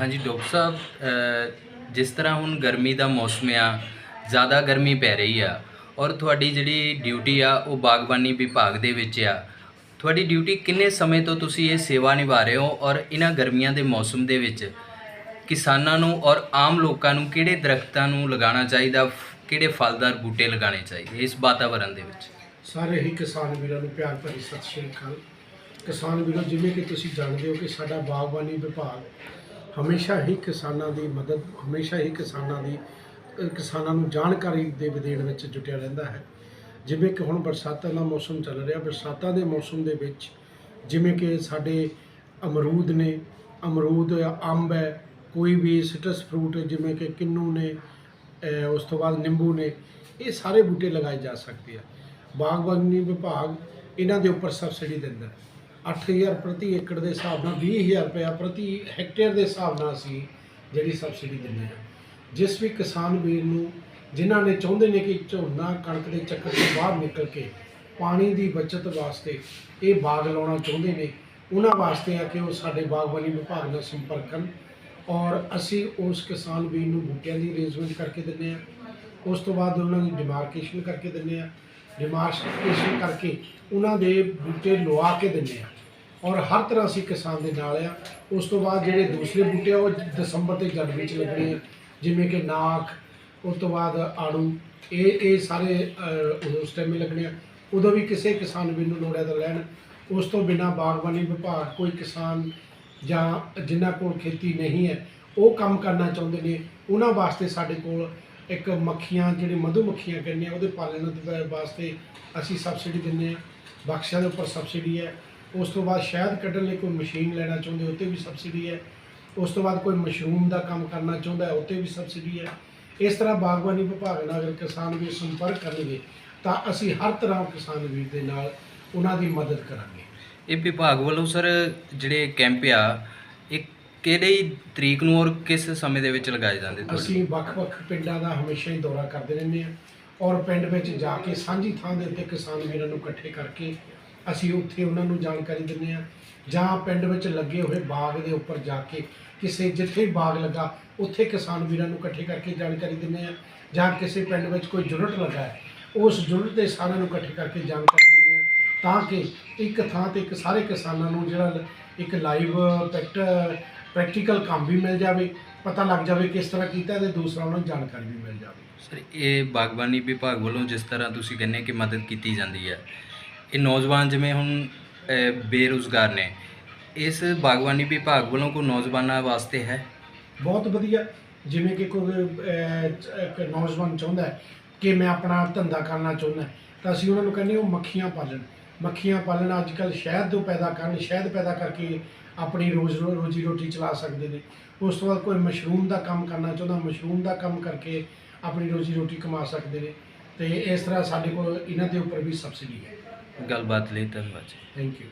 ਹਾਂਜੀ, ਡਾਕਟਰ ਸਾਹਿਬ ਜਿਸ ਤਰ੍ਹਾਂ ਹੁਣ ਗਰਮੀ ਦਾ ਮੌਸਮ ਆ, ਜ਼ਿਆਦਾ ਗਰਮੀ ਪੈ ਰਹੀ ਆ, ਔਰ ਤੁਹਾਡੀ ਜਿਹੜੀ ਡਿਊਟੀ ਆ, ਉਹ ਬਾਗਬਾਨੀ ਵਿਭਾਗ ਦੇ ਵਿੱਚ ਆ, ਤੁਹਾਡੀ ਡਿਊਟੀ ਕਿੰਨੇ ਸਮੇਂ ਤੋਂ ਤੁਸੀਂ ਇਹ ਸੇਵਾ ਨਿਭਾ ਰਹੇ ਹੋ, ਔਰ ਇਹਨਾਂ ਗਰਮੀਆਂ ਦੇ ਮੌਸਮ ਦੇ ਵਿੱਚ ਕਿਸਾਨਾਂ ਨੂੰ ਔਰ ਆਮ ਲੋਕਾਂ ਨੂੰ ਕਿਹੜੇ ਦਰਖਤਾਂ ਨੂੰ ਲਗਾਉਣਾ ਚਾਹੀਦਾ, ਕਿਹੜੇ ਫਲਦਾਰ ਬੂਟੇ ਲਗਾਉਣੇ ਚਾਹੀਦੇ, ਇਸ ਵਾਤਾਵਰਣ ਦੇ ਵਿੱਚ? ਸਾਰੇ ਹੀ ਕਿਸਾਨ ਵੀਰਾਂ ਨੂੰ ਪਿਆਰ ਭਰੀ ਸਤਿ ਸ਼੍ਰੀ ਅਕਾਲ। ਕਿਸਾਨ ਵੀਰੋ, ਜਿਵੇਂ ਕਿ ਤੁਸੀਂ ਜਾਣਦੇ ਹੋ ਕਿ ਸਾਡਾ ਬਾਗਬਾਨੀ ਵਿਭਾਗ ਹਮੇਸ਼ਾ ਹੀ ਕਿਸਾਨਾਂ ਦੀ ਮਦਦ, ਹਮੇਸ਼ਾ ਹੀ ਕਿਸਾਨਾਂ ਦੀ ਕਿਸਾਨਾਂ ਨੂੰ ਜਾਣਕਾਰੀ ਦੇ ਦੇਣ ਵਿੱਚ ਜੁਟਿਆ ਰਹਿੰਦਾ ਹੈ। ਜਿਵੇਂ ਕਿ ਹੁਣ ਬਰਸਾਤਾਂ ਦਾ ਮੌਸਮ ਚੱਲ ਰਿਹਾ, ਬਰਸਾਤਾਂ ਦੇ ਮੌਸਮ ਦੇ ਵਿੱਚ ਜਿਵੇਂ ਕਿ ਸਾਡੇ ਅਮਰੂਦ ਨੇ, ਅਮਰੂਦ ਜਾਂ ਅੰਬ ਹੈ, ਕੋਈ ਵੀ ਸਿਟਰਸ ਫਰੂਟ ਜਿਵੇਂ ਕਿ ਕਿੰਨੂ ਨੇ ਉਸ ਤੋਂ ਬਾਅਦ ਨਿੰਬੂ ਨੇ, ਇਹ ਸਾਰੇ ਬੂਟੇ ਲਗਾਏ ਜਾ ਸਕਦੇ ਆ। ਬਾਗਬਾਨੀ ਵਿਭਾਗ ਇਹਨਾਂ ਦੇ ਉੱਪਰ ਸਬਸਿਡੀ ਦਿੰਦਾ ਹੈ। 8000 ਪ੍ਰਤੀ ਏਕੜ ਦੇ ਹਿਸਾਬ ਨਾਲ 20000 ਰੁਪਇਆ ਪ੍ਰਤੀ ਹੈਕਟੇਅਰ ਦੇ ਹਿਸਾਬ ਨਾਲ ਅਸੀਂ ਜਿਹੜੀ ਸਬਸਿਡੀ ਦਿੰਦੇ ਹਾਂ। ਜਿਸ ਵੀ ਕਿਸਾਨ ਵੀਰ ਨੂੰ, ਜਿਨ੍ਹਾਂ ਨੇ ਚਾਹੁੰਦੇ ਨੇ ਕਿ ਝੋਨਾ, ਕਣਕ ਦੇ ਚੱਕਰ ਤੋਂ ਬਾਹਰ ਨਿਕਲ ਕੇ ਪਾਣੀ ਦੀ ਬਚਤ ਵਾਸਤੇ ਇਹ ਬਾਗ ਲਾਉਣਾ ਚਾਹੁੰਦੇ ਨੇ, ਉਹਨਾਂ ਵਾਸਤੇ ਆ ਕਿ ਉਹ ਸਾਡੇ ਬਾਗਬਾਨੀ ਵਿਭਾਗ ਨਾਲ ਸੰਪਰਕ ਕਰਨ ਔਰ ਅਸੀਂ ਉਸ ਕਿਸਾਨ ਵੀਰ ਨੂੰ ਬੂਟਿਆਂ ਦੀ ਅਰੇਂਜਮੈਂਟ ਕਰਕੇ ਦਿੰਦੇ ਹਾਂ। ਉਸ ਤੋਂ ਬਾਅਦ ਉਹਨਾਂ ਦੀ ਡਿਮਾਰਕੇਸ਼ਨ ਕਰਕੇ ਦਿੰਦੇ ਹਾਂ। ਡਿਮਾਰਕੇਸ਼ਨ ਕਰਕੇ ਉਹਨਾਂ ਦੇ ਬੂਟੇ ਲਵਾ ਕੇ ਦਿੰਦੇ ਹਾਂ ਔਰ ਹਰ ਤਰ੍ਹਾਂ ਅਸੀਂ ਕਿਸਾਨ ਦੇ ਨਾਲ ਆ। ਉਸ ਤੋਂ ਬਾਅਦ ਜਿਹੜੇ ਦੂਸਰੇ ਬੂਟੇ ਆ, ਉਹ ਦਸੰਬਰ ਤੇ ਜਨਵਰੀ ਚ ਲੱਗਣੇ ਆ। ਜਿਵੇਂ ਕਿ ਨਾਖ ਉਸ ਤੋਂ ਬਾਅਦ ਆੜੂ, ਇਹ ਇਹ ਸਾਰੇ ਉਸ ਟਾਈਮ ਹੀ ਲੱਗਣੇ ਆ। ਉਦੋਂ ਵੀ ਕਿਸੇ ਕਿਸਾਨ ਵੀਰ ਨੂੰ ਲੋੜ ਹੈ ਤਾਂ ਲੈਣ। ਉਸ ਤੋਂ ਬਿਨਾ ਬਾਗਬਾਨੀ ਵਿਭਾਗ ਕੋਈ ਕਿਸਾਨ ਜਾਂ ਜਿਨ੍ਹਾਂ ਕੋਲ ਖੇਤੀ ਨਹੀਂ ਹੈ, ਉਹ ਕੰਮ ਕਰਨਾ ਚਾਹੁੰਦੇ ਨੇ। ਉਹਨਾਂ ਵਾਸਤੇ ਸਾਡੇ ਕੋਲ ਇੱਕ ਮੱਖੀਆਂ, ਜਿਹੜੇ ਮਧੂ ਮੱਖੀਆਂ ਕਹਿੰਦੇ ਆ, ਉਹਦੇ ਪਾਲਣ ਦੇ ਵਾਸਤੇ ਅਸੀਂ ਸਬਸਿਡੀ ਦਿੰਦੇ ਆ ਬਖਸ਼ਿਆਂ ਦੇ ਉੱਪਰ ਸਬਸਿਡੀ ਹੈ। ਉਸ ਤੋਂ ਬਾਅਦ ਸ਼ਹਿਦ ਕੱਢਣ ਲਈ ਕੋਈ ਮਸ਼ੀਨ ਲੈਣਾ ਚਾਹੁੰਦੇ, ਉੱਤੇ ਵੀ ਸਬਸਿਡੀ ਹੈ। ਉਸ ਤੋਂ ਬਾਅਦ ਕੋਈ ਮਸ਼ਰੂਮ ਦਾ ਕੰਮ ਕਰਨਾ ਚਾਹੁੰਦਾ ਹੈ, ਉੱਤੇ ਵੀ ਸਬਸਿਡੀ ਹੈ। ਇਸ ਤਰ੍ਹਾਂ ਬਾਗਬਾਨੀ ਵਿਭਾਗ ਨਾਲ ਅਗਰ ਕਿਸਾਨ ਵੀ ਸੰਪਰਕ ਕਰਨਗੇ, ਤਾਂ ਅਸੀਂ ਹਰ ਤਰ੍ਹਾਂ ਕਿਸਾਨ ਵੀਰ ਦੇ ਨਾਲ ਉਹਨਾਂ ਦੀ ਮਦਦ ਕਰਾਂਗੇ। ਇਹ ਵਿਭਾਗ ਵੱਲੋਂ ਸਰ, ਜਿਹੜੇ ਕੈਂਪ ਆ ਕਿਹੜੀ ਤਰੀਕ ਨੂੰ ਔਰ ਕਿਸ ਸਮੇਂ ਦੇ ਵਿੱਚ ਲਗਾਏ ਜਾਂਦੇ ਅਸੀਂ ਵੱਖ-ਵੱਖ ਪਿੰਡਾਂ ਦਾ ਹਮੇਸ਼ਾ ਹੀ ਦੌਰਾ ਕਰਦੇ ਰਹਿੰਦੇ ਹਾਂ ਔਰ ਪਿੰਡ ਵਿੱਚ ਜਾ ਕੇ ਸਾਂਝੀ ਥਾਂ ਦੇ ਉੱਤੇ ਕਿਸਾਨ ਵੀਰਾਂ ਨੂੰ ਇਕੱਠੇ ਕਰਕੇ ਅਸੀਂ ਉੱਥੇ ਉਹਨਾਂ ਨੂੰ ਜਾਣਕਾਰੀ ਦਿੰਦੇ ਹਾਂ ਜਾਂ ਪਿੰਡ ਵਿੱਚ ਲੱਗੇ ਹੋਏ ਬਾਗ ਦੇ ਉੱਪਰ ਜਾ ਕੇ ਕਿਸੇ ਜਿੱਥੇ ਬਾਗ ਲੱਗਾ ਉੱਥੇ ਕਿਸਾਨ ਵੀਰਾਂ ਨੂੰ ਇਕੱਠੇ ਕਰਕੇ ਜਾਣਕਾਰੀ ਦਿੰਦੇ ਹਾਂ ਜਾਂ ਕਿਸੇ ਪਿੰਡ ਵਿੱਚ ਕੋਈ ਯੂਨਿਟ ਲੱਗਾ ਹੈ, ਉਸ ਯੂਨਿਟ 'ਤੇ ਸਾਰਿਆਂ ਨੂੰ ਇਕੱਠੇ ਕਰਕੇ ਜਾਣਕਾਰੀ ਦਿੰਦੇ ਹਾਂ ਤਾਂ ਕਿ ਇੱਕ ਥਾਂ ਤੇ ਇੱਕ ਸਾਰੇ ਕਿਸਾਨਾਂ ਨੂੰ ਜਿਹੜਾ ਇੱਕ ਲਾਈਵ ਪੈਕਟ ਪ੍ਰੈਕਟੀਕਲ ਕੰਮ ਵੀ ਮਿਲ ਜਾਵੇ ਪਤਾ ਲੱਗ ਜਾਵੇ ਕਿਸ ਤਰ੍ਹਾਂ ਕੀਤਾ ਤੇ ਦੂਸਰਾ ਉਹਨਾਂ ਨੂੰ ਜਾਣਕਾਰੀ ਵੀ ਮਿਲ ਜਾਵੇ। ਸਰ ਇਹ ਬਾਗਬਾਨੀ ਵਿਭਾਗ ਵੱਲੋਂ ਜਿਸ ਤਰ੍ਹਾਂ ਤੁਸੀਂ ਕਹਿੰਦੇ ਕਿ ਮਦਦ ਕੀਤੀ ਜਾਂਦੀ ਹੈ ਇਹ ਨੌਜਵਾਨ ਜਿਵੇਂ ਹੁਣ ਬੇਰੁਜ਼ਗਾਰ ਨੇ ਇਸ ਬਾਗਬਾਨੀ ਵਿਭਾਗ ਵੱਲੋਂ ਕੋਈ ਨੌਜਵਾਨਾਂ ਵਾਸਤੇ ਹੈ? ਬਹੁਤ ਵਧੀਆ। ਜਿਵੇਂ ਕਿ ਕੋਈ ਅਹ, ਨੌਜਵਾਨ ਚਾਹੁੰਦਾ ਹੈ ਕਿ ਮੈਂ ਆਪਣਾ ਧੰਦਾ ਕਰਨਾ ਚਾਹੁੰਦਾ ਤਾਂ ਅਸੀਂ ਉਹਨਾਂ ਨੂੰ ਕਹਿੰਦੇ ਉਹ ਮੱਖੀਆਂ ਪਾਲਣ। ਮੱਖੀਆਂ ਪਾਲਣ ਅੱਜ ਕੱਲ੍ਹ ਸ਼ਹਿਦ ਤੋਂ ਪੈਦਾ ਕਰਨ ਸ਼ਹਿਦ ਪੈਦਾ ਕਰਕੇ ਆਪਣੀ ਰੋਜ਼ ਰੋਜੀ ਰੋਟੀ ਚਲਾ ਸਕਦੇ ਨੇ। ਉਸ ਤੋਂ ਬਾਅਦ ਕੋਈ ਮਸ਼ਰੂਮ ਦਾ ਕੰਮ ਕਰਨਾ ਚਾਹੁੰਦਾ ਮਸ਼ਰੂਮ ਦਾ ਕੰਮ ਕਰਕੇ ਆਪਣੀ ਰੋਜੀ ਰੋਟੀ ਕਮਾ ਸਕਦੇ ਨੇ। ਤੇ ਇਸ ਤਰ੍ਹਾਂ ਸਾਡੇ ਕੋਲ ਇਹਨਾਂ ਦੇ ਉੱਪਰ ਵੀ ਸਬਸਿਡੀ ਹੈ। ਗੱਲਬਾਤ ਲਈ ਧੰਨਵਾਦ ਜੀ। Thank you